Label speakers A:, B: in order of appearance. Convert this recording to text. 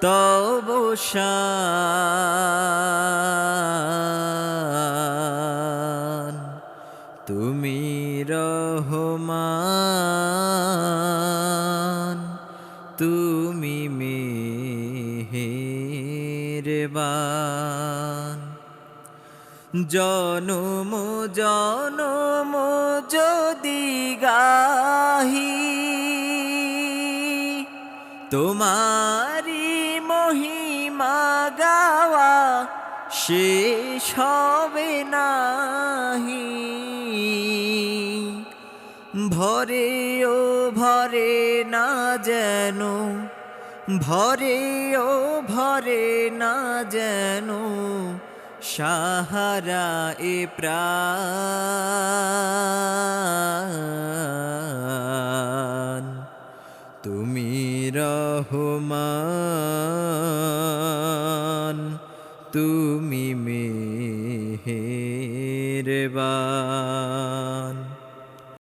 A: তব তুমি রহমান তুমি মেহেরবান। জনম জনম যদি গাহি তোমারি মহিমা গাওয়া শেষ হবে নাহি। ভরে ও ভরে না যেন, ভরে ও ভরে না যেন সাহারা এ প্রাণ। তুমি রহমান তুমি মেহেরবান।